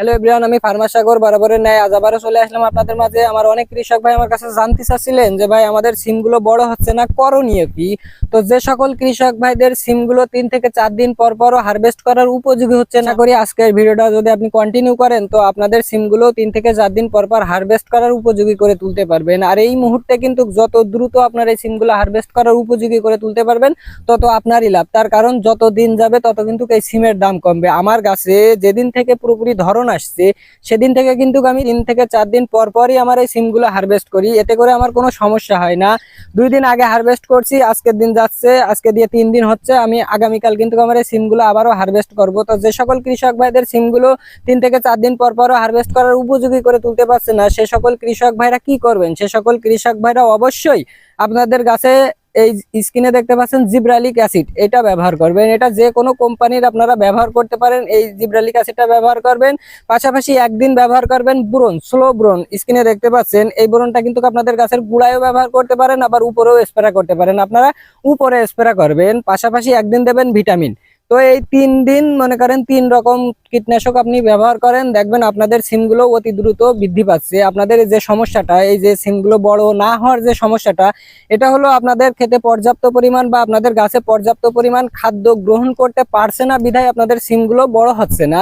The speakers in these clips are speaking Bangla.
হ্যালো এভরিওয়ান আমি ফার্মাসাগর বরাবরের ন্যায় আজ আবারও চলে আসলাম আপনাদের মাঝে। আমার অনেক কৃষক ভাই আমার কাছে জানতে চাচ্ছিলেন যে ভাই, আমাদের সিমগুলো বড় হচ্ছে না, করণীয় কি? তো যে সকল কৃষক ভাইদের সিমগুলো তিন থেকে চার দিন পর পরও হারভেস্ট করার উপযোগী হচ্ছে না করি আজকের ভিডিওটা যদি আপনি কন্টিনিউ করেন, তো আপনাদের সিমগুলো তিন থেকে চার দিন পর পর হারভেস্ট করার উপযোগী করে তুলতে পারবেন। আর এই মুহূর্তে কিন্তু যত দ্রুত আপনার এই সিমগুলো হারভেস্ট করার উপযোগী করে তুলতে পারবেন, তত আপনারই লাভ। তার কারণ যত দিন যাবে, তত কিন্তু এই সিমের দাম কমবে। আমার কাছে যেদিন থেকে পুরোপুরি ধরন আসছে, সেদিন থেকে কিন্তু আমি তিন থেকে চার দিন পর পরই আমার এই সিমগুলো হারভেস্ট করি। এতে করে আমার কোনো সমস্যা হয় না। দুই দিন আগে হারভেস্ট করছি, আজকের দিন যাচ্ছে, আজকে দিয়ে তিন দিন হচ্ছে, আমি আগামীকাল কিন্তু আমার এই সিমগুলো আবারও হারভেস্ট করব। তো যে সকল কৃষক ভাইদের সিমগুলো তিন থেকে চার দিন পর পরও হারভেস্ট করার উপযোগী করে তুলতে পারছে না, সে সকল কৃষক ভাইরা কি করবেন? সে সকল কৃষক ভাইরা অবশ্যই আপনাদের গাছে এই স্কিনে দেখতে পাচ্ছেন জিব্রালিক অ্যাসিড। এটা ব্যবহার করবেন। এটা যে কোনো কোম্পানির আপনারা ব্যবহার করতে পারেন। এই জিব্রালিক অ্যাসিডটা ব্যবহার করবেন। পাশাপাশি একদিন ব্যবহার করবেন ব্রোন, স্লো ব্রোন। স্কিনে দেখতে পাচ্ছেন, এই ব্রোনটা কিন্তু আপনাদের গাছের গুড়ায়ও ব্যবহার করতে পারেন, আবার উপরেও স্প্রে করতে পারেন। আপনারা উপরে স্প্রে করবেন, পাশাপাশি একদিন দেবেন ভিটামিন। তো এই তিন দিন, মনে করেন তিন রকম কীটনাশক আপনি ব্যবহার করেন, দেখবেন আপনাদের সিমগুলো অতি দ্রুত বৃদ্ধি পাচ্ছে। আপনাদের যে সমস্যাটা, এই যে সিমগুলো বড় না হওয়ার যে সমস্যাটা, এটা হলো আপনাদের খেতে পর্যাপ্ত পরিমাণ বা আপনাদের গাছে পর্যাপ্ত পরিমাণ খাদ্য গ্রহণ করতে পারছে না বিধায় আপনাদের সিমগুলো বড় হচ্ছে না।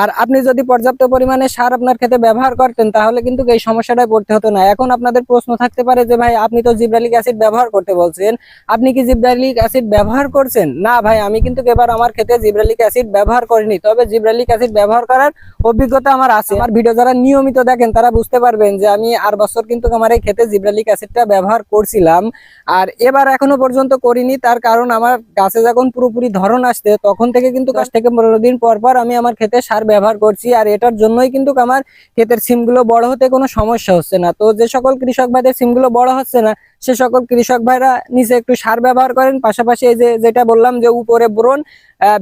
আর আপনি যদি পর্যাপ্ত পরিমাণে সার আপনার খেতে ব্যবহার করতেন, তাহলে কিন্তু এই সমস্যাটায় পড়তে হতো না। এখন আপনাদের প্রশ্ন থাকতে পারে যে, ভাই, আপনি তো জিব্রালিক অ্যাসিড ব্যবহার করতে বলছেন। আপনি কি জিব্রালিক অ্যাসিড ব্যবহার করছেন? না, ভাই, আমি কিন্তু এবার আমার খেতে জিব্রালিক অ্যাসিড ব্যবহার করিনি। তবে জিব্রালিক অ্যাসিড ব্যবহার করার অভিজ্ঞতা আমার আছে। আমার ভিডিও যারা নিয়মিত দেখেন তারা বুঝতে পারবেন যে আমি আর বছর কিন্তু আমার এই খেতে জিব্রালিক অ্যাসিডটা ব্যবহার করছিলাম। আর এবার এখনও পর্যন্ত করিনি তার কারণ আমার গাছে যখন পুরোপুরি ধরন আসছে তখন থেকে কিন্তু গাছ থেকে পনেরো দিন পর পর আমি আমার খেতে সার ব্যবহার করছি। আর এটার জন্যই কিন্তু আমার ক্ষেতের সিমগুলো বড় হতে কোনো সমস্যা হচ্ছে না। তো যে সকল কৃষক ভাইদের সিমগুলো বড় হচ্ছে না সে সকল কৃষক ভাইরা নিচে একটু সার ব্যবহার করেন। পাশাপাশি এই যে, যেটা বললাম যে উপরে বোরন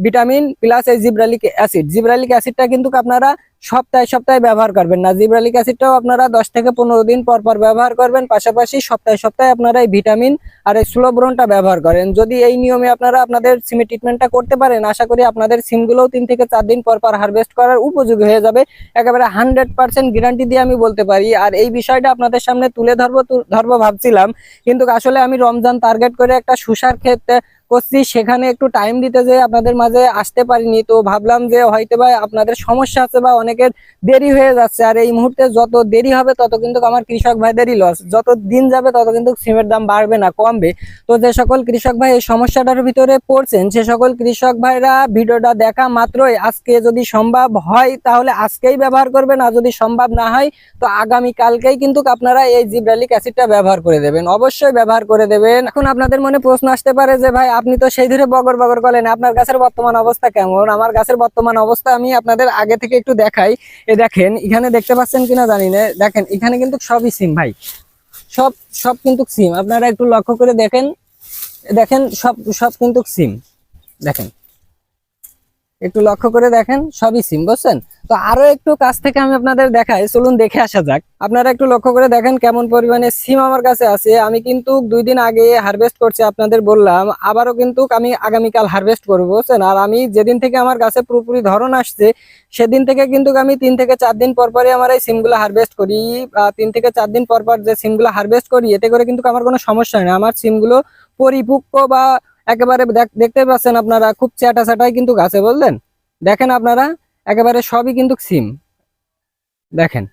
ভিটামিন, প্লাস এই জিব্রালিক অ্যাসিড। জিব্রালিক অ্যাসিডটা কিন্তু আপনারা সপ্তাহে সপ্তাহে ব্যবহার করবেন না। জিব্রালিক অ্যাসিডটাও আপনারা দশ থেকে পনেরো দিন পর পর ব্যবহার করবেন। পাশাপাশি সপ্তাহে সপ্তাহে আপনারা এই ভিটামিন আর এই স্লোব্রনটা ব্যবহার করেন। যদি এই নিয়মে আপনারা আপনাদের সিমের ট্রিটমেন্টটা করতে পারেন, আশা করি আপনাদের সিমগুলোও তিন থেকে চার দিন পর পর হারভেস্ট করার উপযোগী হয়ে যাবে। একেবারে হান্ড্রেড পার্সেন্ট গ্যারান্টি দিয়ে আমি বলতে পারি। আর এই বিষয়টা আপনাদের সামনে তুলে ধরবো ধরবো ভাবছিলাম। কিন্তু আসলে আমি রমজান টার্গেট করে একটা সুসার ক্ষেত্রে করছি, সেখানে একটু টাইম দিতে যে আপনাদের মাঝে আসতে পারিনি। তো ভাবলাম যে হয়তো বা আপনাদের সমস্যা আছে বা অনেকের দেরি হয়ে যাচ্ছে। আর এই মুহূর্তে যত দেরি হবে, তত কিন্তু আমার কৃষক ভাইদেরই লস যত দিন যাবে, তত কিন্তু সিমের দাম বাড়বে না, কমবে। তো যে সকল কৃষক ভাই এই সমস্যাটার ভিতরে পড়ছেন, সে সকল কৃষক ভাইরা ভিডিওটা দেখা মাত্রই। আজকে যদি সম্ভব হয়, তাহলে আজকেই ব্যবহার করবেন। আর যদি সম্ভব না হয়, তো আগামী কালকেই কিন্তু আপনারা এই জিব্রালিক অ্যাসিডটা ব্যবহার করে দেবেন। অবশ্যই ব্যবহার করে দেবেন। এখন আপনাদের মনে প্রশ্ন আসতে পারে যে, ভাই আপনি তো সেই ধরে বগর বগর করেন, আপনার গাছের বর্তমান অবস্থা কেমন? আমার গাছের বর্তমান অবস্থা আমি আপনাদের আগে থেকে একটু দেখাই। এ দেখেন, এখানে দেখতে পাচ্ছেন কিনা জানি না। দেখেন, এখানে কিন্তু সবই সিম ভাই। সব সব কিন্তু সিম। আপনারা একটু লক্ষ্য করে দেখেন। দেখেন, সব সব কিন্তু সিম। দেখেন। একটু লক্ষ্য করে দেখেন, সবই সিম বুঝছেন? তো আরও একটু কাছ থেকে আমি আপনাদের দেখাই, চলুন দেখে আসা যাক। আপনারা একটু লক্ষ্য করে দেখেন কেমন পরিমাণে সিম আমার কাছে আছে। আমি কিন্তু দুই দিন আগে হারভেস্ট করছি, আপনাদের বললাম। আবারও কিন্তু আমি আগামীকাল হারভেস্ট করব, বুঝছেন? আর আমি যেদিন থেকে আমার গাছে পুরোপুরি ধরন আসছে, সেদিন থেকে কিন্তু আমি তিন থেকে চার দিন পর পরই আমার এই সিমগুলো হারভেস্ট করি। তিন থেকে চার দিন পর পর যে সিমগুলো হারভেস্ট করি, এতে করে কিন্তু আমার কোনো সমস্যা হয় না। আমার সিমগুলো পরিপক্ক বা একেবারে দেখ- দেখতে পাচ্ছেন আপনারা খুব চ্যাটা চ্যাটাই কিন্তু গাছে বললেন দেখেন আপনারা, একেবারে সবই কিন্তু সিম। দেখেন